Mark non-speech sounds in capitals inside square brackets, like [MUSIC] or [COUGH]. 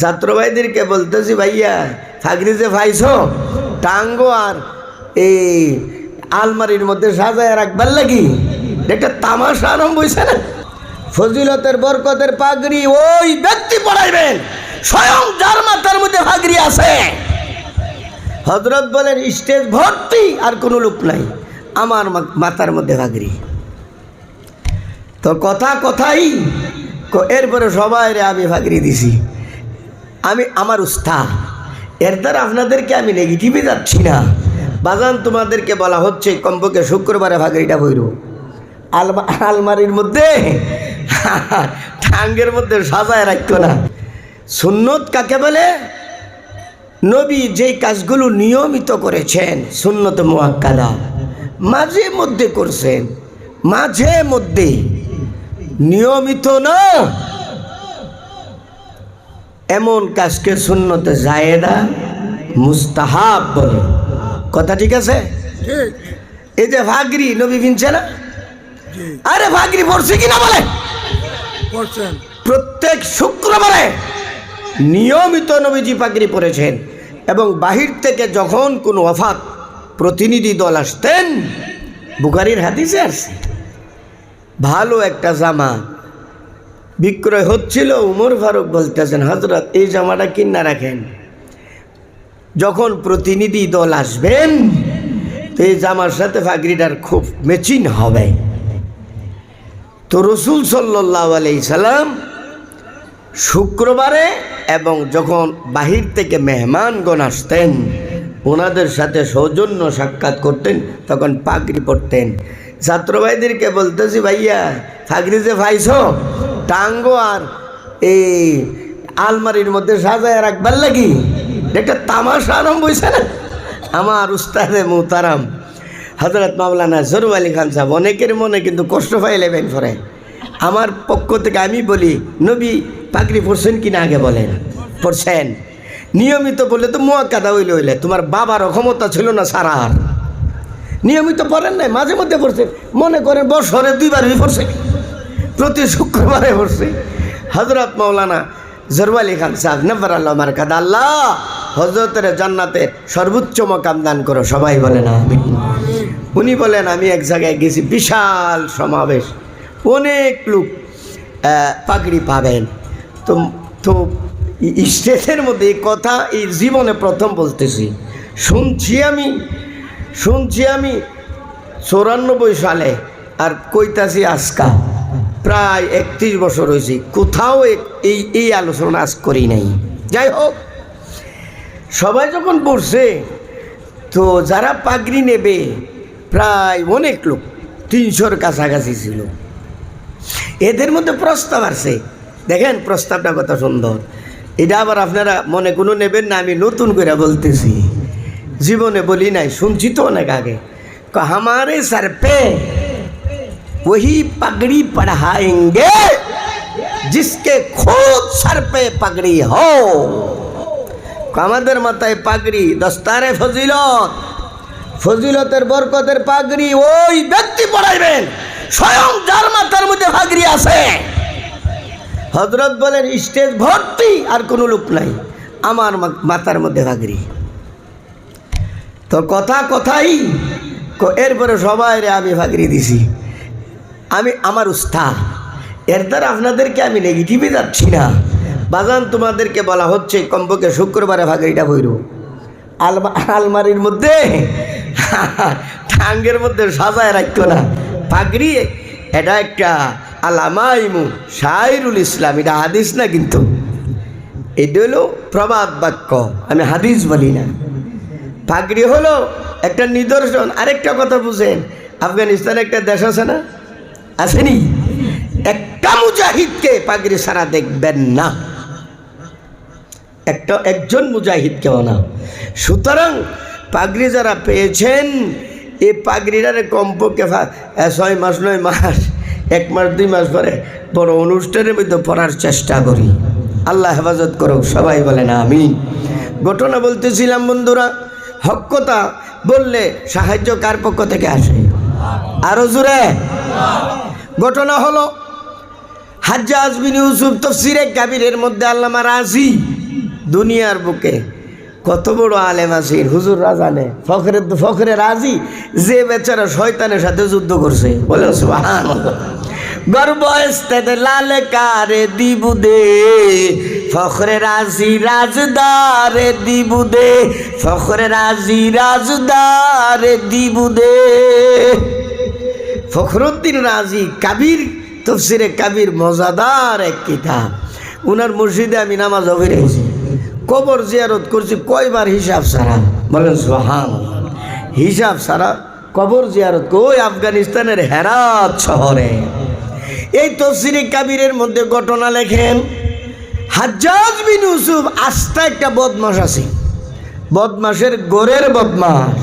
ছাত্র ভাইদেরকে বলতেছি, ভাইয়া, ফাগরি যে পাইছো টাঙ্গো আর এই আলমারির মধ্যে সাজায় রাখবার লাগি। একটা তামাশা আরম্ভ হয়েছে না? ফজিলতের বরকতের পাগড়ি ওই ব্যক্তি পড়াইবেন, স্বয়ং যার মাথার মধ্যে পাগড়ি আছে। হজরত বলেন, স্টেজ ভর্তি, আর কোনো লোক নাই, আমার মাথার মধ্যে পাগড়ি তো কথা কথাই এরপরে সবাই রে আমি ফাগরি দিছি। আমি আমার উস্তাদ। এর দ্বারা আপনাদেরকে আমি নেগেটিভে যাচ্ছি না। বাজান, তোমাদেরকে বলা হচ্ছে কম্পকে শুক্রবারে ফাগরিটা বইর। আলমা আলমারির মধ্যে? [LAUGHS] ঠাঙ্গের মধ্যে সাজায় রাখতো না। সুন্নত কাকে বলে? নবী যেই কাজগুলো নিয়মিত করেছেন, সুন্নত মোয়াক্কাদা। মাঝে মধ্যে করছেন, মাঝে মধ্যে। নিয়মিত না। এমন কাজকে সুন্নতে জায়েদা মুস্তাহাব বলে। কথা ঠিক আছে? এই যে ভাগরি নবী কিনছে না? আরে ভাগরি পড়ছে কিনা বলে? প্রত্যেক শুক্রবারে নিয়মিত নবীজি পাগড়ি পরেছেন এবং বাহির থেকে যখন কোনো অফাত প্রতিনিধি দল আসতেন বুখারির হাদিসে আসছে ভালো একটা জামা বিক্রয় হচ্ছিল, উমর ফারুক বলতেছেন হজরত এই জামাটা কিনা রাখেন। যখন প্রতিনিধি দল আসবেন, তো এই জামার সাথে ফাগরিটার খুব মেচিন হবে। তো রসুল সাল্লাহ সাল্লাম শুক্রবারে এবং যখন বাহির থেকে মেহমানগণ আসতেন, ওনাদের সাথে সৌজন্য সাক্ষাৎ করতেন, তখন পাগড়ি পরতেন। ছাত্রভাইদেরকে বলতেছি, ভাইয়া ফাগরি যে পাইছ টাঙ্গো আর এই আলমারির মধ্যে সাজায় রাখবার লাগি। একটা তামাশা আরম্ভ হয়েছে না? আমার উস্তাদে মুতারাম হজরত মাওলানা জরু আলী খান সাহেব অনেকের মনে কিন্তু কষ্ট পাইলেবেন পরে। আমার পক্ষ থেকে আমি বলি, নবী পাগড়ি পড়ছেন কিনা আগে বলেন। পড়ছেন নিয়মিত বললে তো মোয়াক্কাদা হইলে হইলে, তোমার বাবারও ক্ষমতা ছিল না সারার। নিয়মিত পড়েন নাই, মাঝে মধ্যে পড়ছেন মনে করেন বছরে দুইবারই পড়ছে। প্রতি শুক্রবারে পড়ছে হজরত মাওলানা জরওয়ালি খান সাহেব নব্বর আল্লাহ আমার কাদা আল্লাহ হজরতের জান্নাতে সর্বোচ্চ মকাম দান করো, সবাই বলে না উনি বলেন, আমি এক জায়গায় গেছি, বিশাল সমাবেশ, অনেক লোক পাগড়ি পাবেন। তো তো স্টেজের মধ্যে এই কথা এই জীবনে প্রথম বলতেছি। শুনছি আমি শুনছি আমি চৌরানব্বই সালে, আর কইতাছি আজকা। প্রায় একত্রিশ বছর হয়েছে। কোথাও এই এই আলোচনা আজ করি নাই। যাই হোক, সবাই যখন পড়ছে, তো যারা পাগড়ি নেবে, প্রায় অনেক লোক, তিনশোর কাছাকাছি ছিল। এদের মধ্যে প্রস্তাব আসছে। দেখেন, প্রস্তাবটা কত সুন্দর। এটা আবার আপনারা মনে কোনো নেবেন না, আমি নতুন করে বলতেছি। জীবনে বলি নাই, শুনছি তো অনেক আগে। ক হামারে সর পে वही पगड़ी पढ़ाएंगे जिसके खुद सर पे पगड़ी हो আমাদের মাথায় পাগড়ি দস্তারে ফজিলত ফজিলতের বরকতের পাগড়ি ওই ব্যক্তি পড়াইবেন স্বয়ং যার মাথার মধ্যে পাগড়ি আছে হজরত বলেন স্টেজ ভর্তি আর কোনো লোক নাই আমার মা- মাথার মধ্যে পাগড়ি তো কথা কথাই ক- এরপরে সবাই রে আমি পাগড়ি দিছি আমি আমার উস্তাদ। এর দ্বারা আপনাদেরকে আমি নেগেটিভে যাচ্ছি না। বাজান, তোমাদেরকে বলা হচ্ছে, কমপক্ষে শুক্রবারে ভাগরিটা বইর আলমা, আলমারির মধ্যে [LAUGHS] ঠাঙ্গের মধ্যে সাজায় রাখতো না। পাগড়ি এটা একটা আলামাইমু শাহরুল ইসলাম, এটা হাদিস না কিন্তু? এটা হলো প্রবাদ বাক্য, আমি হাদিস বলি না। পাগড়ি হলো একটা নিদর্শন। আরেকটা কথা বুঝেন, আফগানিস্তানে একটা দেশ আছে না? আসেনি? একটা মুজাহিদকে পাগড়ি সারা দেখবেন না। একটা একজন মুজাহিদ মুজাহিদকেও না? সুতরাং পাগড়ি যারা পেয়েছেন এই পাগড়িটারে কমপক্ষে ছয় মাস, নয় মাস, এক মাস, দুই মাস পরে বড় অনুষ্ঠানের মধ্যে পড়ার চেষ্টা করি। আল্লাহ হেফাজত করুক, সবাই বলে না আমি ঘটনা বলতেছিলাম বন্ধুরা, হক কথা বললে সাহায্য কার পক্ষ থেকে আসে? আরও জোরে। ঘটনা হলো, হাজ্জাজ বিন ইউসুফ তফসিরে কাবিরের মধ্যে আল্লামা রাজি দুনিয়ার বুকে। কত বড় আলেম আছির হুজুর রাজানে ফখরে ফখরে রাজি, যে বেচারা শয়তানের সাথে যুদ্ধ করছে। বলে, সুবহানাল্লাহ। গর্ব এস্তেদে লাল কারে দিবুদে, ফখরে রাজি ফখরে রাজি রাজদারে দিবুদে। ফখরুদ্দিন রাজি, কাবির, তফসিরে কাবির, মজাদার এক কিতাব। উনার মসজিদে আমি নামাজ অভিরেছি কবর জিয়ারত করছি, কয়বার হিসাব সারা বলেন সোহান হিসাব সারা কবর জিয়ারত ওই আফগানিস্তানের হেরাত শহরে। এই তফসিরে কাবিরের মধ্যে ঘটনা লেখেন, হাজ্জাজ বিন ইউসুফ আস্তা একটা বদমাস আছে। বদমাসের গোরের বদমাস